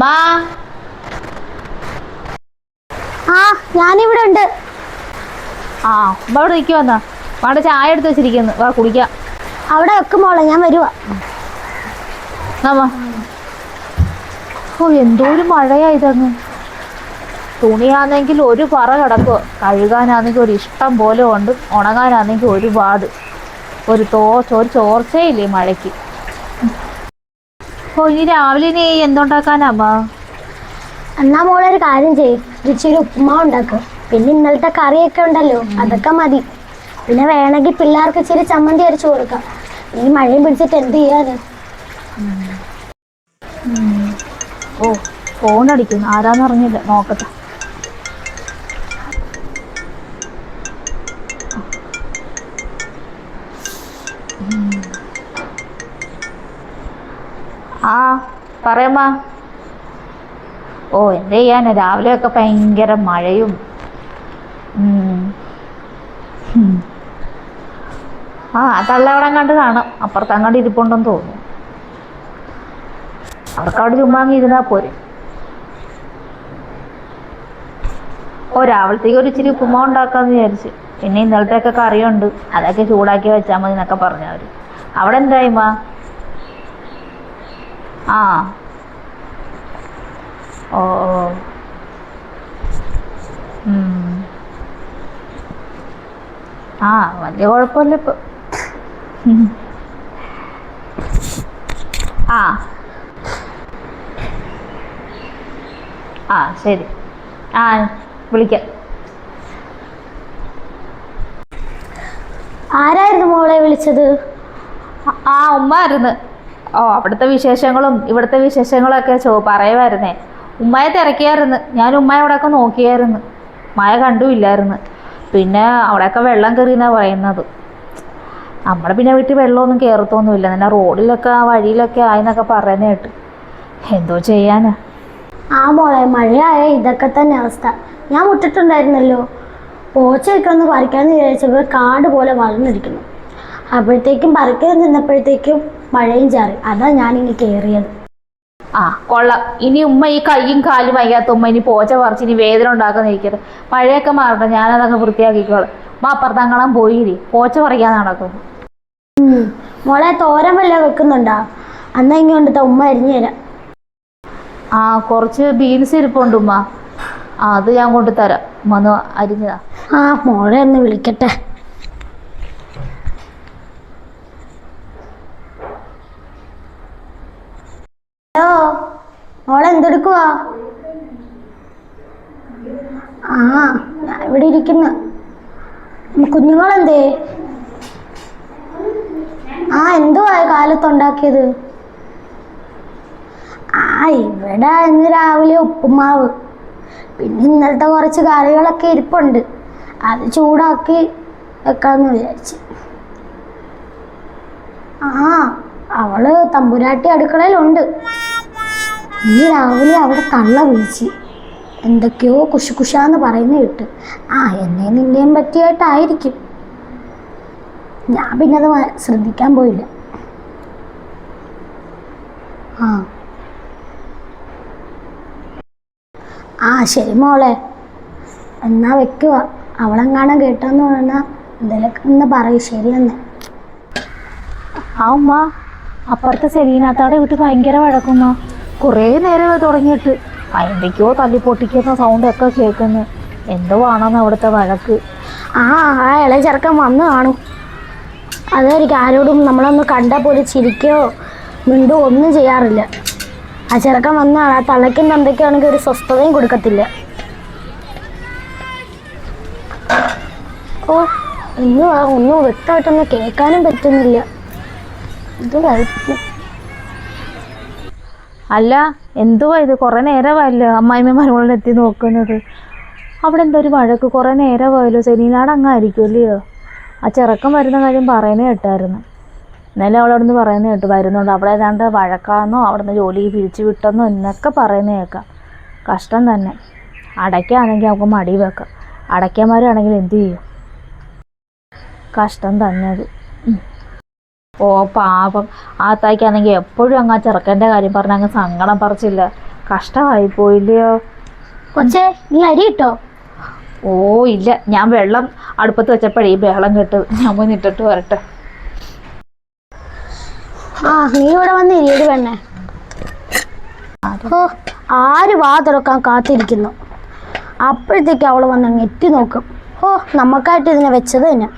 മാ ആ ഞാനിവിടെ ഉണ്ട്. ആ അമ്മ ഇവിടെ നിൽക്കുവന്നാ അവിടെ ചായ എടുത്ത് വെച്ചിരിക്കുന്നു. വാ കുടിക്കാം അവിടെ വെക്കും മോളെ ഞാൻ വരുവാ. ഓ എന്തോ ഒരു മഴയാ ഇതങ്ങ്. തുണിയാണെങ്കിൽ ഒരു പറ കിടക്കുക കഴുകാനാണെങ്കിൽ ഒരു ഇഷ്ടം പോലെ ഉണ്ട്. ഉണങ്ങാനാണെങ്കിൽ ഒരുപാട്. ഒരു തോ ഒരു ചോർച്ചയില്ലേ മഴയ്ക്ക്? ഓ ഇനി രാവിലെ ഇനി എന്തുണ്ടാക്കാനമ്മ എന്നാ മോളെ ഒരു കാര്യം ചെയ്യും. ഇച്ചിരി ഉപ്പുമാവ് ഉണ്ടാക്കും. പിന്നെ ഇന്നലത്തെ കറിയൊക്കെ ഉണ്ടല്ലോ അതൊക്കെ മതി. പിന്നെ വേണമെങ്കിൽ പിള്ളേർക്ക് ഇച്ചിരി ചമ്മന്തി അരച്ചു കൊടുക്കാം. ഈ മഴയും പിടിച്ചിട്ട് എന്ത് ചെയ്യാന്? ഓ ഫോൺ അടിക്കുന്നു. ആരാന്ന് അറിഞ്ഞില്ല. നോക്കട്ടെ. പറയമ്മ. ഓ എന്ത് ചെയ്യാനാ? രാവിലെയൊക്കെ ഭയങ്കര മഴയും. ആ തള്ള അവിടെ കണ്ട് കാണാം. അപ്പുറത്ത് ഇരിപ്പുണ്ടെന്ന് തോന്നുന്നു. അവർക്ക് അവിടെ ചുമ്മാങ്ങി ഇരുന്നാ പോരെ. ഓ രാവിലത്തേക്ക് ഒരു ഇച്ചിരി ഉപ്പുമാ ഉണ്ടാക്കാന്ന് വിചാരിച്ച്. പിന്നെ ഇന്നലത്തെയൊക്കെ കറിയുണ്ട്. അതൊക്കെ ചൂടാക്കി വെച്ചാൽ മതി എന്നൊക്കെ പറഞ്ഞു അവർ. അവിടെ എന്തായിമ്മ ആ. ഓ ആ വലിയ കുഴപ്പമില്ല ഇപ്പൊ. ആ. ആ ശരി. ആ വിളിക്കാം. ആരായിരുന്നു മോളെ വിളിച്ചത്? ആ ഉമ്മ ആയിരുന്നു. ഓ അവിടുത്തെ വിശേഷങ്ങളും ഇവിടുത്തെ വിശേഷങ്ങളൊക്കെ ചോ പറയുമായിരുന്നേ ഉമ്മയെ തിരക്കിയായിരുന്നു. ഞാൻ ഉമ്മയെ അവിടെയൊക്കെ നോക്കിയായിരുന്നു. മായ കണ്ടുമില്ലായിരുന്നു. പിന്നെ അവിടെയൊക്കെ വെള്ളം കയറിയെന്നാണ് പറയുന്നത്. നമ്മുടെ പിന്നെ വീട്ടിൽ വെള്ളമൊന്നും കയറത്തൊന്നുമില്ല. നിന്നെ റോഡിലൊക്കെ വഴിയിലൊക്കെ ആയെന്നൊക്കെ പറയുന്നത് കേട്ട്. എന്തോ ചെയ്യാനാ? ആ മോളെ മഴയായ ഇതൊക്കെ തന്നെ അവസ്ഥ. ഞാൻ മുട്ടിട്ടുണ്ടായിരുന്നല്ലോ പോച്ചയൊക്കെ ഒന്ന് പറിക്കാന്ന് വിചാരിച്ചപ്പോൾ കാട് പോലെ വളർന്നിരിക്കുന്നു. അപ്പോഴത്തേക്കും പറിക്കാൻ നിന്നപ്പോഴത്തേക്കും മഴയും ചാറി. അതാ ഞാൻ ഇനി കയറിയത് ആ കൊള്ളാം. ഇനി ഉമ്മ ഈ കൈയും കാലും വയ്യാത്ത ഉമ്മ ഇനി പോച്ച പറിച്ച് ഇനി വേദന ഉണ്ടാക്കാൻ നിൽക്കരുത് മഴയൊക്കെ മാറട്ടെ ഞാനതൊക്കെ വൃത്തിയാക്കിക്കോളാം. ഉമ്മ അപ്പുറത്തങ്ങണം പോയിരി. പോച്ച പറിക്കാൻ നടക്കുന്നു. ഉം. മോളെ തോരൻ വല്ല വെക്കുന്നുണ്ടോ? അന്നാ ഇങ്ങോട്ട് ഉമ്മ അരിഞ്ഞു തരാം. ആ കുറച്ച് ബീൻസ് ഇരിപ്പുണ്ട് ഉമ്മ. അത് ഞാൻ കൊണ്ടുതരാം ഉമ്മ ഒന്ന് അരിഞ്ഞതാ ആ മോളെ ഒന്ന് വിളിക്കട്ടെ ഹലോ മോളെ എന്തെടുക്കുവാ ആ ഞാൻ ഇവിടെ ഇരിക്കുന്നു കുഞ്ഞുങ്ങളെന്തേ? ആ എന്തുവാ കാലത്തുണ്ടാക്കിയത് ആ ഇവിടെ ഇന്ന് രാവിലെ ഉപ്പുമാവ്. പിന്നെ ഇന്നലത്തെ കുറച്ച് കറികളൊക്കെ ഇരിപ്പുണ്ട്. അത് ചൂടാക്കി വെക്കാന്ന് വിചാരിച്ച്. ആ അവൾ തമ്പുരാട്ടി അടുക്കളയിലുണ്ട്. ഈ രാവിലെ അവിടെ തള്ള വീഴ്ചി എന്തൊക്കെയോ കുശുകുശാന്ന് പറയുന്ന കേട്ട്. ആ എന്നെ നിന്നെയും പറ്റിയായിട്ടായിരിക്കും. ഞാൻ പിന്നെ അത് ശ്രദ്ധിക്കാൻ പോയില്ല. ആ. ആ ശരി മോളെ. എന്നാ വെക്കുക അവളെങ്ങാനും കേട്ടെന്ന് പറഞ്ഞാൽ എന്തെങ്കിലും ഒന്ന് പറയും ശരിയെന്ന് ആ ഉമ്മ അപ്പുറത്തെ സെലീനാത്താടെ വീട്ടിൽ ഭയങ്കര വഴക്കുമ്മ കുറേ നേരം തുടങ്ങിയിട്ട്. എന്തൊക്കെയോ തല്ലി പൊട്ടിക്കുന്ന സൗണ്ടൊക്കെ കേൾക്കുന്നു. എന്തോ ആണെന്ന് അവിടുത്തെ വഴക്ക്. ആ ആ ഇളയ ചെറുക്കൻ വന്ന് കാണും. അതായിരിക്കും ആരോടും നമ്മളൊന്ന് കണ്ടാൽ പോലും ചിരിക്കോ മിണ്ടോ ഒന്നും ചെയ്യാറില്ല. ആ ചെറുക്കൻ വന്നാണ് ആ തള്ളയ്ക്കും തന്തയ്ക്കാണെങ്കിൽ ഒരു സ്വസ്ഥതയും കൊടുക്കത്തില്ല. ഓ ഒന്നും ഒന്നും വ്യക്തമായിട്ടൊന്നും കേൾക്കാനും പറ്റുന്നില്ല. ഇത് കഴിക്കും അല്ല എന്തുവാ ഇത്? കുറേ നേരമായല്ലോ അമ്മായിമ്മ മരുമകളിൽ എത്തി നോക്കുന്നത്. അവിടെ എന്തോ ഒരു വഴക്ക്. കുറേ നേരമായല്ലോ സെനീനാട് അങ്ങായിരിക്കും അല്ലയോ? ആ ചെറുക്കം വരുന്ന കാര്യം പറയുന്നത് കേട്ടായിരുന്നു. ഇന്നലെ അവൾ അവിടുന്ന് പറയുന്നത് കേട്ടു. വരുന്നുണ്ട് അവിടെ ഏതാണ്ട് വഴക്കാണെന്നോ അവിടുന്ന് ജോലി പിരിച്ചു വിട്ടെന്നോ എന്നൊക്കെ പറയുന്നത് കേൾക്കാം കഷ്ടം തന്നെ. അടയ്ക്കാണെങ്കിൽ നമുക്ക് മടി വെക്കാം. അടയ്ക്കന്മാരാണെങ്കിൽ എന്തു ചെയ്യും? കഷ്ടം തന്നെ അത്. ഓ പാപം. ആ തായ്ക്കാണെങ്കിൽ എപ്പോഴും അങ്ങ് ആ ചെറുക്കന്റെ കാര്യം പറഞ്ഞ് അങ്ങ് സങ്കടം പറിച്ചില്ല. കഷ്ടമായി പോയില്ലയോ? കൊച്ചേ നീ അരി ഇട്ടോ? ഓ ഇല്ല. ഞാൻ വെള്ളം അടുപ്പത്ത് വെച്ചപ്പോഴേ ഈ ബഹളം കേട്ടത് ഞാൻ പോയി നിട്ടിട്ട് വരട്ടെ. ആ നീ ഇവിടെ വന്ന് ഇരിയത് പെണ്ണെ. ഓ ആര് വാ തുറക്കാൻ കാത്തിരിക്കുന്നു? അപ്പോഴത്തേക്ക് അവൾ വന്ന് എത്തി നോക്കും. ഓ നമുക്കായിട്ട് ഇതിനെ വെച്ചത് തന്നെ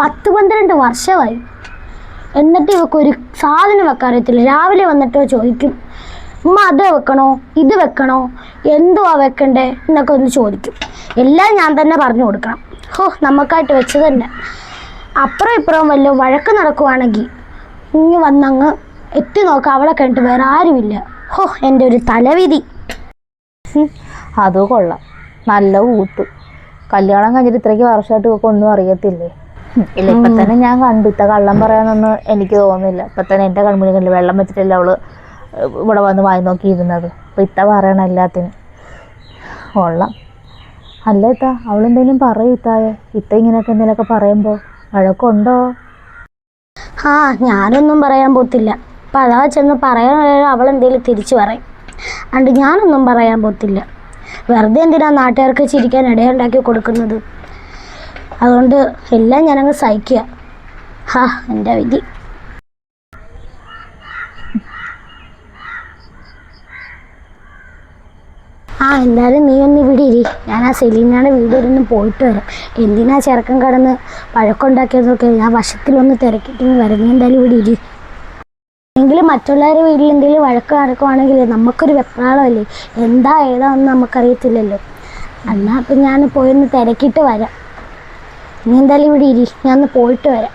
പത്ത് പന്ത്രണ്ട് വർഷമായി. എന്നിട്ട് ഇവക്ക് ഒരു സാധനം വെക്കാൻ അറിയത്തില്ല. രാവിലെ വന്നിട്ടോ ചോദിക്കും. ഉമ്മ അത് വെക്കണോ? ഇത് വെക്കണോ? എന്തുവാ വെക്കണ്ടേ? എന്നൊക്കെ ഒന്ന് ചോദിക്കും. എല്ലാം ഞാൻ തന്നെ പറഞ്ഞു കൊടുക്കണം. ഹോ നമുക്കായിട്ട് വെച്ച് തന്നെ. അപ്പുറം ഇപ്പുറം വല്ല വഴക്ക് നടക്കുവാണെങ്കിൽ ഇങ്ങ് വന്നങ്ങ് എത്തി നോക്കാം. അവളെ കണ്ടിട്ട് വേറെ ആരുമില്ല. ഹോ എന്റെ ഒരു തലവിധി. അത് കൊള്ളാം. നല്ല ഊത്ത് കല്യാണം കഴിഞ്ഞിട്ട് ഇത്രയ്ക്ക് വർഷമായിട്ട് ഇവർക്ക് ഒന്നും അറിയത്തില്ലേ? ഇല്ല ഇപ്പൊ തന്നെ ഞാൻ കണ്ടു. ഇത്ത കള്ളം പറയാനൊന്നും എനിക്ക് തോന്നുന്നില്ല. ഇപ്പൊ തന്നെ എന്റെ കൺമുന്നിൽ കണ്ടില്ല വെള്ളം വെച്ചിട്ടല്ല അവൾ ഇവിടെ വന്ന് വായി നോക്കിയിരുന്നത്. അപ്പൊ ഇത്ത പറയണ എല്ലാത്തിനും. കൊള്ളാം. അല്ല ഇത്ത അവളെന്തെങ്കിലും പറയൂ ഇത്തായെ ഇത്ത ഇങ്ങനെയൊക്കെ എന്തെങ്കിലുമൊക്കെ പറയുമ്പോ വഴക്കുണ്ടോ? ആ ഞാനൊന്നും പറയാൻ പോത്തില്ല. അപ്പം അതാ ചെന്ന് പറയാൻ അവൾ എന്തെങ്കിലും തിരിച്ചു പറയും. അണ്ട് ഞാനൊന്നും പറയാൻ പോത്തില്ല. വെറുതെ എന്തിനാ നാട്ടുകാർക്ക് ചിരിക്കാൻ ഇടയുണ്ടാക്കി കൊടുക്കുന്നത്? അതുകൊണ്ട് എല്ലാം ഞാനങ്ങ് സഹിക്കുക. ഹാ എന്റെ വിധി. ആ എന്തായാലും നീ ഒന്ന് ഇവിടെ ഇരി. ഞാൻ ആ സെലീനയുടെ വീട് വരെ പോയിട്ട് വരാം. എന്തിനാ ചെറുക്കം കടന്ന് പഴക്കമുണ്ടാക്കിയതൊക്കെ ഞാൻ വശത്തിലൊന്ന് തിരക്കിട്ട് വരാം. നീ എന്തായാലും ഇവിടെ ഇരി. എങ്കിലും മറ്റുള്ളവരുടെ വീട്ടിൽ എന്തെങ്കിലും വഴക്ക് നടക്കുവാണെങ്കിൽ നമുക്കൊരു വെപ്രാളമല്ലേ? എന്താ ഏതാണെന്ന് നമുക്കറിയത്തില്ലല്ലോ. എന്നാൽ അപ്പം ഞാൻ പോയൊന്ന് തിരക്കിയിട്ട് വരാം. നീ എന്തായാലും ഇവിടെ ഇരി. ഞാൻ ഒന്ന് പോയിട്ട് വരാം.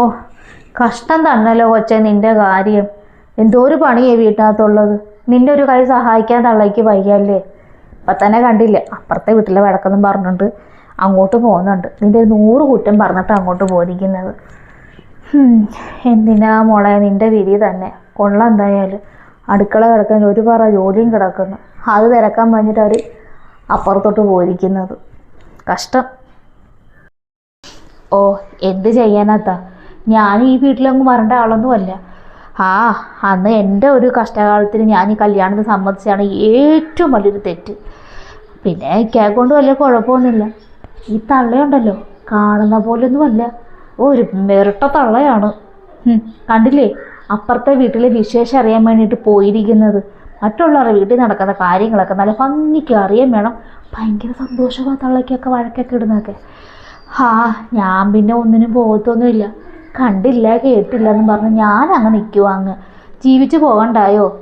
ഓ കഷ്ടം തന്നല്ലോ കൊച്ചെ നിന്റെ കാര്യം. എന്തോ ഒരു പണിയേ വീട്ടിനകത്തുള്ളത്. നിന്റെ ഒരു കൈ സഹായിക്കാൻ തള്ളയ്ക്ക് വയ്യല്ലേ? ഇപ്പം തന്നെ കണ്ടില്ലേ അപ്പുറത്തെ വീട്ടിലെ വഴക്കൊന്നും പറഞ്ഞിട്ട് അങ്ങോട്ട് പോകുന്നുണ്ട്. നിന്റെ ഒരു നൂറ് കുറ്റം പറഞ്ഞിട്ട് അങ്ങോട്ട് പോയിരിക്കുന്നത്. എന്തിനാ മോളെ നിന്റെ വിധി തന്നെ. കൊള്ളാം എന്തായാലും. അടുക്കള കിടക്കാൻ ഒരു പറ ജോലിയും കിടക്കുന്നു. അത് തിരക്കാൻ പറഞ്ഞിട്ട് അവർ അപ്പുറത്തോട്ട് പോയിരിക്കുന്നത്. കഷ്ടം. ഓ എന്ത് ചെയ്യാനത്താ? ഞാൻ ഈ വീട്ടിലങ്ങ് വരേണ്ട ആളൊന്നുമല്ല ആ അന്ന് എന്റെ ഒരു കഷ്ടകാലത്തിന് ഞാൻ ഈ കല്യാണത്തിന് സംബന്ധിച്ചാണ് ഏറ്റവും വലിയൊരു തെറ്റ്. പിന്നെ കേൾക്കൊണ്ട് വലിയ കുഴപ്പമൊന്നുമില്ല. ഈ തള്ളയുണ്ടല്ലോ. കാണുന്ന പോലൊന്നുമല്ല ഒരു മിരട്ട തള്ളയാണ്. കണ്ടില്ലേ? അപ്പുറത്തെ വീട്ടിലെ വിശേഷം അറിയാൻ വേണ്ടിയിട്ട് പോയിരിക്കുന്നത്. മറ്റുള്ളവരുടെ വീട്ടിൽ നടക്കുന്ന കാര്യങ്ങളൊക്കെ നല്ല ഭംഗിക്ക് അറിയാൻ വേണം. ഭയങ്കര സന്തോഷമാണ് തള്ളയ്ക്കൊക്കെ വഴക്കൊക്കെ ഇടുന്നതൊക്കെ. ഹാ ഞാൻ പിന്നെ ഒന്നിനും പോകത്തൊന്നുമില്ല. കണ്ടില്ല കേട്ടില്ല എന്ന് പറഞ്ഞ് ഞാൻ അങ്ങ് നിൽക്കുവാ അങ്ങ്. ജീവിച്ചു പോകണ്ടായോ?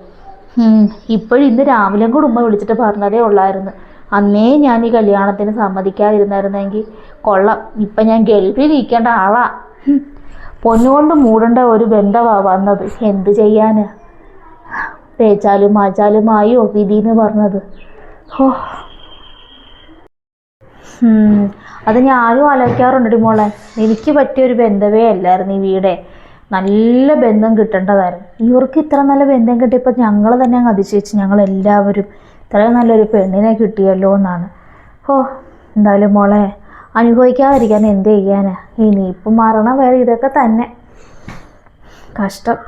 ഇപ്പോഴും ഇന്ന് രാവിലെ കൂടെ ഉമ്മ വിളിച്ചിട്ട് പറഞ്ഞതേ ഉള്ളായിരുന്നു. അന്നേ ഞാൻ ഈ കല്യാണത്തിന് സമ്മതിക്കാതിരുന്നായിരുന്നെങ്കിൽ. കൊള്ളാം ഇപ്പം ഞാൻ ഗൾഫിൽ ഇരിക്കേണ്ട ആളാ. പൊന്നുകൊണ്ട് മൂടേണ്ട ഒരു ബന്ധമാ വന്നത്. എന്ത് ചെയ്യാന്? തേച്ചാലും മാച്ചാലും ആയോ വിധി എന്ന് പറഞ്ഞത് ഓ. അത് ഞാനും ആലോചിക്കാറുണ്ട് മോളെ. എനിക്ക് പറ്റിയൊരു ബന്ധമേ അല്ലായിരുന്നു ഈ വീടെ. നല്ല ബന്ധം കിട്ടേണ്ടതായിരുന്നു. ഇവർക്ക് ഇത്ര നല്ല ബന്ധം കിട്ടിയപ്പോൾ ഞങ്ങൾ തന്നെ അങ്ങ് അതിശയിച്ച്. ഞങ്ങൾ എല്ലാവരും ഇത്രയും നല്ലൊരു പെണ്ണിനെ കിട്ടിയല്ലോ എന്നാണ് ഓ എന്തായാലും മോളെ അനുഭവിക്കാതിരിക്കാൻ എന്ത് ചെയ്യാനാ? ഇനിയിപ്പം മരണം വേറെ ഇതൊക്കെ തന്നെ. കഷ്ടം.